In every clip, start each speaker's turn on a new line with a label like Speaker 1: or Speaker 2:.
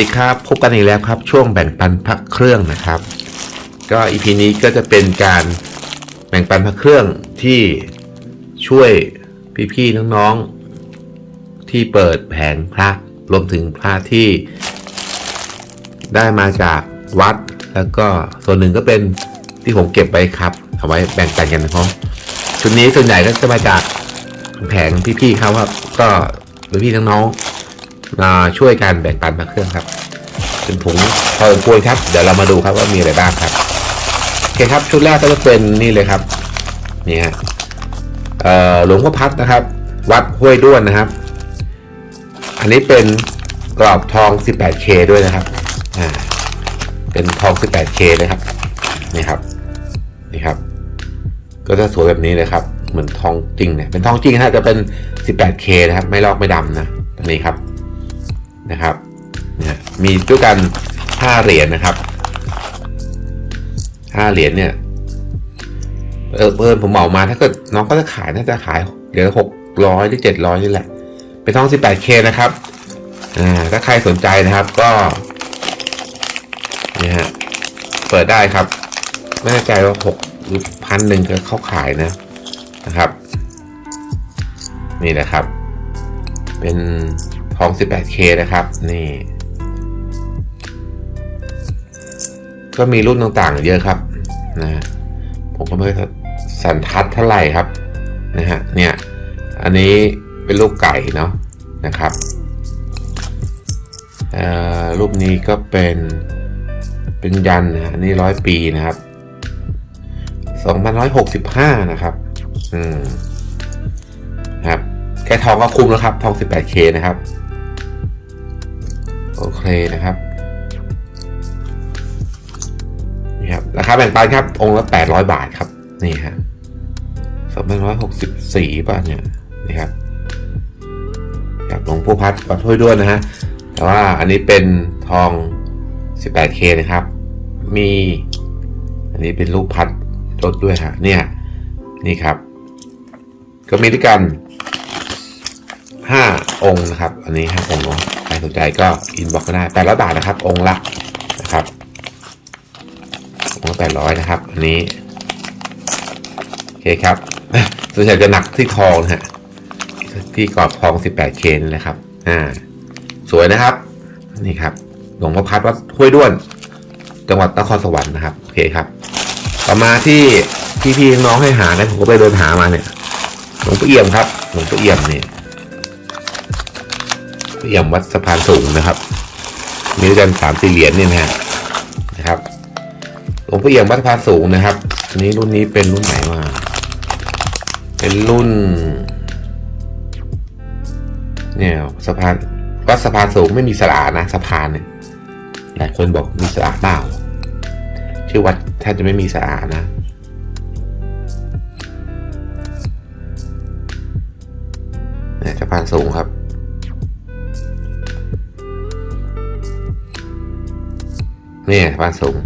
Speaker 1: สดีครับ พบกันอีกแล้วครับ ช่วงแบ่งปันพักเครื่องนะครับ ก็อีพีนี้ก็จะเป็นการแบ่งปันพักเครื่องที่ช่วยพี่ๆน้องๆที่เปิดแผงพระรวมถึงพระที่ได้มาจากวัด แล้วก็ส่วนหนึ่งก็เป็นที่ผมเก็บไว้ครับเอาไว้แบ่งปันกันนะครับชุดนี้ส่วนใหญ่ก็จะมาจากแผงพี่ๆเขาครับก็พี่ๆน้องๆ ช่วยกันแบ่งปันพระเครื่องครับเป็นถุงพอสมควรครับ เดี๋ยวเรามาดูครับว่ามีอะไรบ้างครับโอเคครับ ชุดแรกก็จะเป็นนี่เลยครับนี่ฮะหลวงพ่อพัดนะครับ วัดห้วยด้วนนะครับ อันนี้เป็นกรอบทอง 18K ด้วยนะครับอ่าเป็นทอง 18K เลยครับนี่ครับนี่ครับ ก็จะสวยแบบนี้เลยครับ เหมือนทองจริงเนี่ยเป็นทองจริงนะฮะจะเป็น 18K นะครับ ไม่ลอกไม่ดำนะตัวนี้ครับ นะครับเนี่ยมีด้วยกันห้าเหรียญนะครับห้าเหรียญเนี่ยเออเพิ่นผมเหมามาถ้าเกิดน้องก็จะขายน่าจะขายเหรียญหกร้อยหรือเจ็ดร้อยนี่แหละ เป็นทอง 18K นะครับอ่าถ้าใครสนใจนะครับก็นี่ฮะเปิดได้ครับ ไม่แน่ใจว่าหกหรือพันหนึ่งก็เขาขายนะนะครับ นี่นะครับ เป็น ทอง 18K นะครับ นี่ ก็มีรุ่นต่างๆ เยอะครับนะผมก็ไม่ค่อยสันทัดเท่าไหร่ครับนะฮะเนี่ย อันนี้เป็นรูปไก่เนาะนะครับอ่อรูปนี้ก็เป็นเป็นยันนะฮะอันนี่ร้อยปีนะครับสองพันร้อยหกสิบห้านะครับ อืมครับ แค่ทองก็คุ้มแล้วครับ ทอง 18K นะครับ โอเคนะครับนี่ครับราคาแบ่งปันครับ องค์ละ800บาทครับ นี่ฮะ2,164บาทเนี่ยนี่ครับครับหลวงพ่อพัดวัดห้วยด้วนนะฮะแต่ว่าอันนี้เป็นทอง 18K นะครับ มี อันนี้เป็นรูปพัดรถด้วยฮะเนี่ย นี่ครับ ก็มีด้วยกันห้าองค์นะครับ อันนี้ห้าองค์เนาะ สนใจก็อินบ็อกก็ได้แปดร้อยบาทนะครับ องค์ละนะครับองค์แปดร้อยนะครับ อันนี้โอเคครับส่วนใหญ่จะหนักที่ทองนะฮะที่กรอบทอง 18K นี่แหละครับ อ่า สวยนะครับ นี่ครับ หลวงพ่อพัดวัดห้วยด้วน จังหวัดนครสวรรค์นะครับ โอเคครับ ต่อมาที่พี่พี่น้องให้หานะผมก็ไปเดินหามาเนี่ย หลวงพ่อเอี่ยมครับ หลวงพ่อเอี่ยมเนี่ย เอี่ยมวัดสะพานสูงนะครับ มีด้วยกันสามสี่เหรียญเนี่ยนะฮะนะครับหลวงพ่อเอี่ยมวัดสะพานสูงนะครับอันนี้รุ่นนี้เป็นรุ่นไหนมาเป็นรุ่น เนี่ยสะพานวัดสะพานสูงไม่มีสระนะสะพานเนี่ยหลายคนบอกมีสระเปล่าชื่อวัดแทบจะไม่มีสระนะเนี่ยสะพานสูงครับ เนี่ยสะพานสูง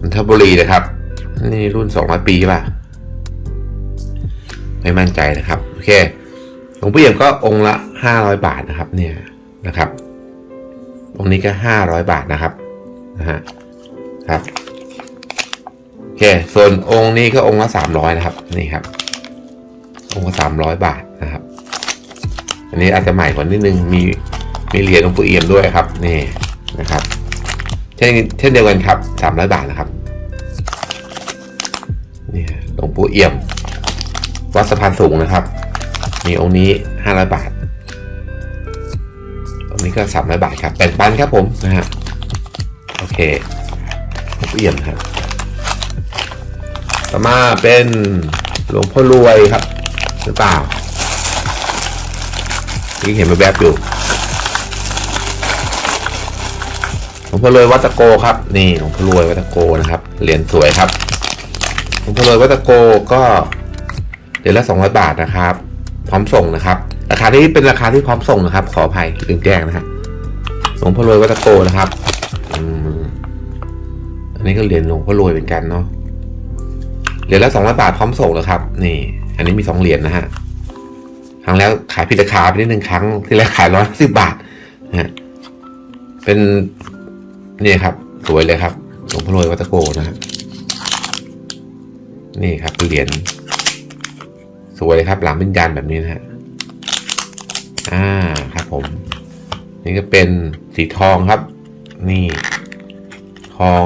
Speaker 1: นนทบุรีนะครับ นี่รุ่นสองร้อยปีป่ะ ไม่มั่นใจนะครับ โอเคหลวงพ่อเอี่ยมก็องค์ละห้าร้อยบาทนะครับเนี่ยนะครับ องค์นี้ก็ห้าร้อยบาทนะครับนะฮะครับโอเคส่วนองค์นี้ก็องค์ละสามร้อยนะครับนี่ครับ องค์ละสามร้อยบาทนะครับ อันนี้อาจจะใหม่กว่านิดนึงมีมีเหรียญหลวงปู่เอี่ยมด้วยครับนี่นะครับ เช่นเช่นเดียวกันครับสามร้อยบาทนะครับนี่ฮะหลวงปู่เอี่ยม วัดสะพานสูงนะครับ มีองค์นี้ห้าร้อยบาท องค์นี้ก็สามร้อยบาทครับแบ่งปันครับผมนะฮะโอเคหลวงปู่เอี่ยมครับต่อมาเป็นหลวงพ่อรวยครับ หรือเปล่าที่เห็นแวบอยู่ หลวงพ่อรวยวัตโกครับนี่หลวงพ่อรวยวัตโกนะครับเหรียญสวยครับหลวงพ่อรวยวัตโกก็เหรียญละสองร้อยบาทนะครับ พร้อมส่งนะครับ ราคาที่เป็นราคาที่พร้อมส่งนะครับ ขออภัยลืมแจ้งนะฮะหลวงพ่อรวยวัตโกนะครับอันนี้ก็เหรียญหลวงพ่อรวยเหมือนกันเนาะเหรียญละสองร้อยบาทพร้อมส่งแล้วครับ นี่ อันนี้มีสองเหรียญนะฮะครั้งแล้วขายผิดราคาไปนิดหนึ่งครั้งที่แรกขายร้อยสิบบาทนะฮะเป็น นี่ครับ สวยเลยครับหลวงพ่อรวยวัตโกนะฮะนี่ครับเหรียญสวยเลยครับ หลังเป็นยันแบบนี้นะฮะอ่าครับผม นี่ก็เป็นสีทองครับ นี่ ทอง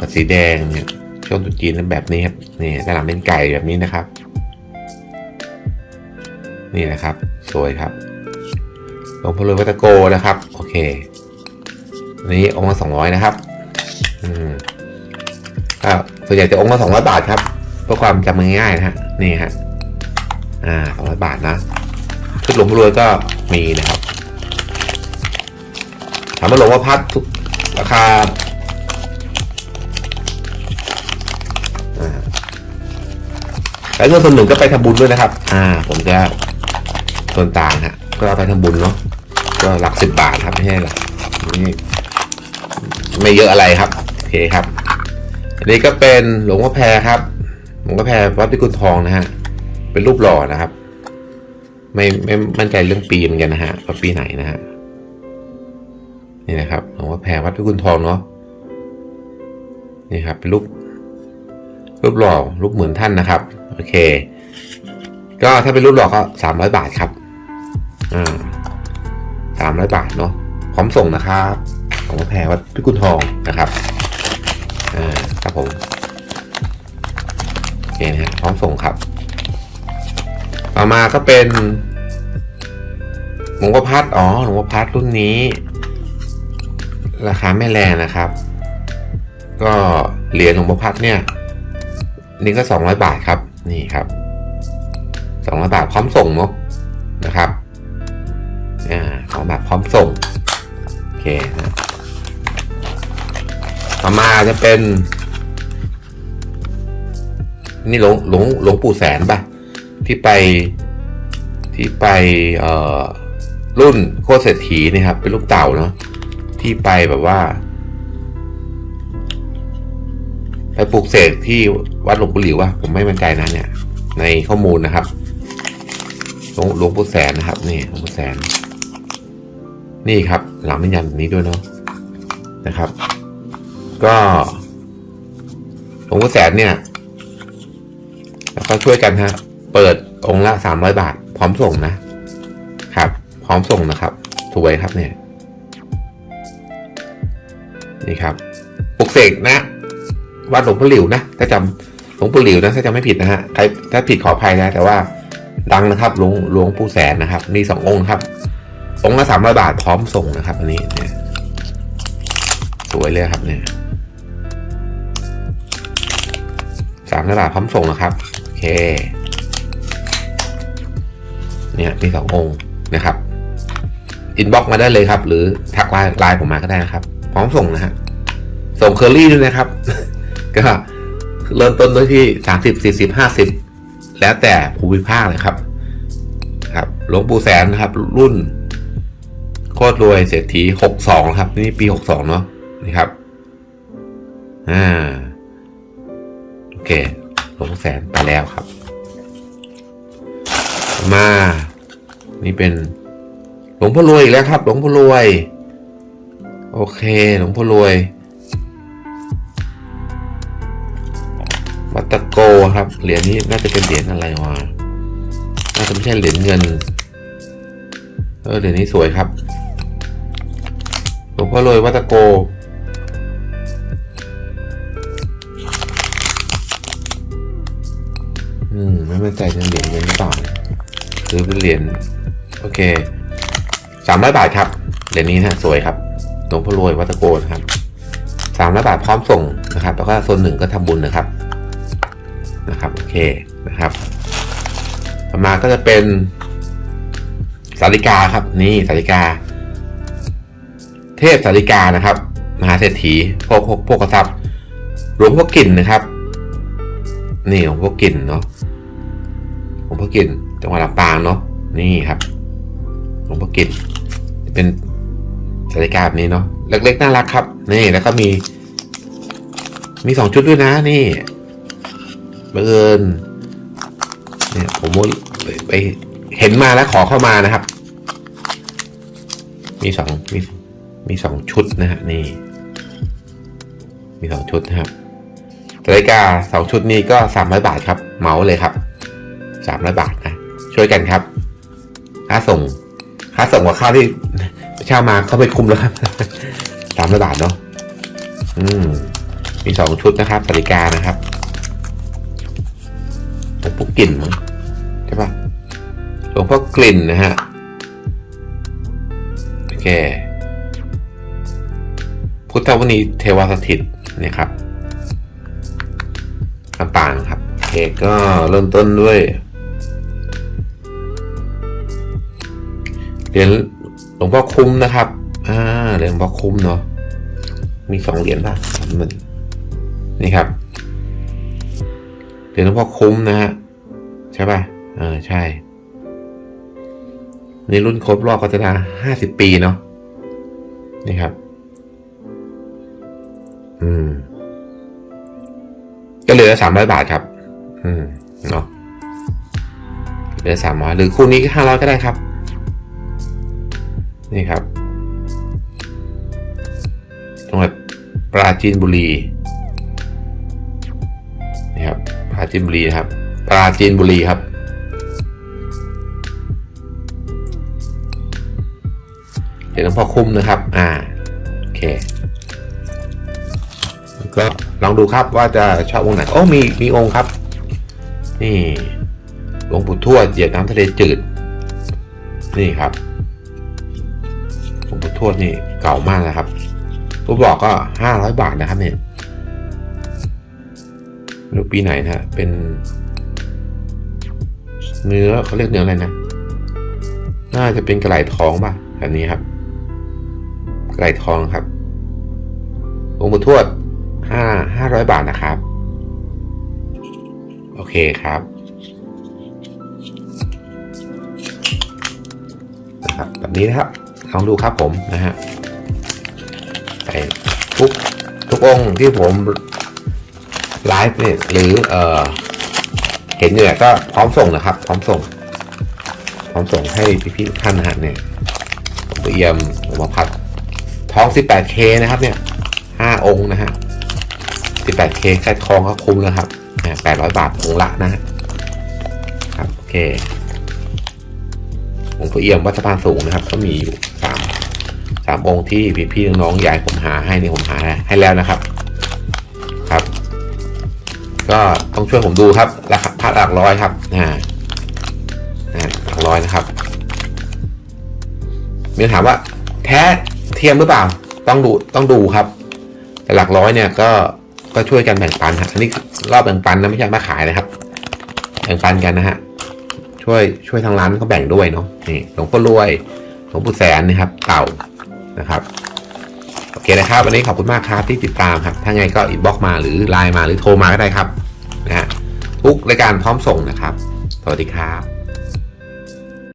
Speaker 1: กับสีแดงเนี่ยช่วงตุจีนแบบนี้ครับนี่ด้านหลังเป็นไก่แบบนี้นะครับ นี่นะครับ สวยครับหลวงพ่อรวยวัตโกนะครับ โอเค นนี้องค์ละสองร้อยนะครับอืมก็ส่วนใหญ่จะองค์ละสองร้อยบาทครับเพื่อความจำง่ายนะฮะนี่ฮะอ่าสองร้อยบาทนะชุดหลวงรวยก็มีนะครับถามว่าหลวงพ่อพัดทุกราคาอ่าแล้วเงินส่วนหนึ่งก็ไปทำบุญด้วยนะครับ อ่า ผมจะส่วนต่างฮะ ก็เอาไปทำบุญเนาะ ก็หลักสิบบาทครับไม่ใช่หลักนี่ ไม่เยอะอะไรครับโอเคครับอันนี้ก็เป็นหลวงพ่อแพรครับหลวงพ่อแพรวัดพิกุลทองนะฮะเป็นรูปหล่อนะครับ ไม่ไม่มั่นใจเรื่องปีเหมือนกันนะฮะว่าปีไหนนะฮะนี่นะครับหลวงพ่อแพรวัดพิกุลทองเนาะนี่ครับเป็นรูปรูปหล่อรูปเหมือนท่านนะครับโอเค ก็ถ้าเป็นรูปหล่อก็สามร้อยบาทครับอ่าสามร้อยบาทเนาะพร้อมส่งนะครับ หลวงแพรวัดพิกุลทองนะครับอ่าครับผมโอเคนะฮะพร้อมส่งครับ ต่อมาก็เป็นหลวงพ่อพัดอ๋อหลวงพ่อพัดรุ่นนี้ ราคาไม่แรงนะครับ ก็เหรียญหลวงพ่อพัดเนี่ย นี่ก็สองร้อยบาทครับนี่ครับสองร้อยบาทพร้อมส่งเนาะนะครับอ่าสองบาทพร้อมส่ง โอเคนะ ต่อมาจะเป็น นี่หลวงหลวงหลวงปู่แสนปะที่ไปที่ไปเอ่อรุ่นโคตรเศรษฐีนี่ครับ เป็นลูกเต่าเนาะที่ไปแบบว่า ไปปลูกเสกที่วัดหลวงปู่หลิววะผมไม่มั่นใจนะเนี่ย ในข้อมูลนะครับหลวงหลวงปู่แสนนะครับ นี่หลวงปู่แสน นี่ครับ หลังมันยันแบบนี้ด้วยเนาะนะครับ ก็หลวงปู่แสนเนี่ย แล้วก็ช่วยกันฮะ เปิดองค์ละสามร้อยบาท พร้อมส่งนะครับ พร้อมส่งนะครับ สวยครับเนี่ย นี่ครับปลุกเสกนะวัดหลวงพ่อหลิวนะ ถ้าจำหลวงปู่หลิวนะ ถ้าจำไม่ผิดนะฮะใครถ้าผิดขออภัยนะ แต่ว่าดังนะครับหลวงหลวงปู่แสนนะครับ มีสององค์ครับ องค์ละสามร้อยบาทพร้อมส่งนะครับ อันนี้เนี่ยสวยเลยครับเนี่ย สามร้อยบาทพร้อมส่งนะครับ โอเค เนี่ยมีสององค์นะครับอินบ็อกมาได้เลยครับ หรือทักไลน์ไลน์ผมมาก็ได้นะครับ พร้อมส่งนะฮะส่งเคอรี่ด้วยนะครับ ก็เริ่มต้นด้วยที่สามสิบสี่สิบห้าสิบแล้วแต่ภูมิภาคเลยครับครับหลวงปู่แสนนะครับ รุ่นโคตรรวยเศรษฐีหกสองครับ นี่ปีหกสองเนาะนี่ครับ อ่า เคหลงแสนไปแล้วครับ มา นี่เป็นหลวงพ่อรวยอีกแล้วครับ หลวงพ่อรวย โอเค หลวงพ่อรวย วัตโกครับ เหรียญนี้น่าจะเป็นเหรียญอะไรวะ น่าจะไม่ใช่เหรียญเงิน เออ เหรียญนี้สวยครับ หลวงพ่อรวยวัตโก อืมไม่มั่นใจจะเหรียญเงินหรือเปล่าหรือเป็นเหรียญโอเคสามร้อยบาทครับเหรียญนี้นะสวยครับหลวงพ่อรวยวัตโกนะครับสามร้อยบาทพร้อมส่งนะครับ แล้วก็โซนหนึ่งก็ทำบุญนะครับนะครับโอเคนะครับ ต่อมาก็จะเป็นสาริกาครับ นี่สาริกา เทพสาริกานะครับ มหาเศรษฐีพวกพวกพวกกระซับหลวงพ่อกิ่นนะครับ นี่หลวงพ่อกิ่นเนาะ วงพ่อกินจังหวัดลำปางเนาะนี่ครับหลวงพ่อกินเป็นสาริกาแบบนี้เนาะเล็กๆน่ารักครับ นี่แล้วก็มี มีสองชุดด้วยนะนี่บังเอิญเนี่ยผมไปไปเห็นมาแล้วขอเข้ามานะครับ มีสองมีมีสองชุดนะฮะนี่ มีสองชุดนะครับนาฬิกาสองชุดนี้ก็สามร้อยบาทครับ เหมาเลยครับ สามร้อยบาทนะช่วยกันครับ ค่าส่ง ค่าส่งกับค่าที่เช่ามาเข้าไปคุมแล้วครับสามร้อยบาทเนาะอืม มีสองชุดนะครับนาฬิกานะครับหลวงพ่อกลิ่นใช่ปะหลวงพ่อกลิ่นนะฮะโอเค พุทธวณีเทวสถิตเนี่ยครับต่างๆครับโอเคก็เริ่มต้นด้วย เหรียญหลวงพ่อคุ้มนะครับ อ่าเหรียญหลวงพ่อคุ้มเนาะ มีสองเหรียญป่ะสามหมื่นนี่ครับ เหรียญหลวงพ่อคุ้มนะฮะ ใช่ป่ะ เออใช่ ในรุ่นครบรอบก็จะได้ห้าสิบปีเนาะ นี่ครับ อืม ก็เหลือสามร้อยบาทครับ อืม เนาะเหลือสามร้อยหรือคู่นี้ห้าร้อยก็ได้ครับ นี่ครับจังหวัดปราจีนบุรีนี่ครับปราจีนบุรีนะครับ ปราจีนบุรีครับ เดี๋ยวหลวงพ่อคุ้มนะครับ อ่าโอเคก็ลองดูครับว่าจะชอบองค์ไหนโอ้มีมีองค์ครับ นี่หลวงปู่ทวดเหยียดน้ำทะเลจืด นี่ครับ หลวงปู่ทวดนี่เก่ามากนะครับรูปบอกก็ห้าร้อยบาทนะครับเนี่ยไม่รู้ปีไหนนะเป็น เนื้อเขาเรียกเนื้ออะไรนะ น่าจะเป็นกระไหล่ทองป่ะแบบนี้ครับ กระไหล่ทองครับหลวงปู่ทวดห้าห้าร้อยบาทนะครับ โอเคครับนะครับแบบนี้นะครับ ลองดูครับผมนะฮะไปทุกทุกองค์ที่ผมไลฟ์เนี่ยหรือเออเห็นเนี่ยก็พร้อมส่งนะครับ พร้อมส่ง พร้อมส่งให้พี่ๆท่านนะฮะเนี่ยผมเอี่ยมผมมาพัดท้อง 18K นะครับ เนี่ยห้าองค์นะฮะ 18K แค่ทองก็คุ้มแล้วครับ800 บาทองละนะครับ โอเคองค์เอียมวัดสะพานสูงนะครับ ก็มีอยู่ สามองค์ที่พี่พี่น้องๆอยากผมหาให้นี่ผมหาให้แล้วนะครับ ครับ ก็ต้องช่วยผมดูครับราคาพัดหลักร้อยครับอ่าอ่หลักร้อยนะครับมีถามว่า แท้เทียมหรือเปล่า ต้องดูต้องดูครับ แต่หลักร้อยเนี่ยก็ก็ช่วยกันแบ่งปันฮะอันนี้รอบแบ่งปันนะไม่ใช่มาขายนะครับ แบ่งปันกันนะฮะช่วยช่วยทางร้านเขาแบ่งด้วยเนาะนี่หลวงพ่อรวยหลวงปู่แสนนะครับ เต่า นะครับโอเคนะครับวันนี้ขอบคุณมากครับที่ติดตามครับ ถ้าไงก็อินบ็อกมาหรือไลน์มาหรือโทรมาก็ได้ครับนะฮะทุกรายการพร้อมส่งนะครับ สวัสดีครับ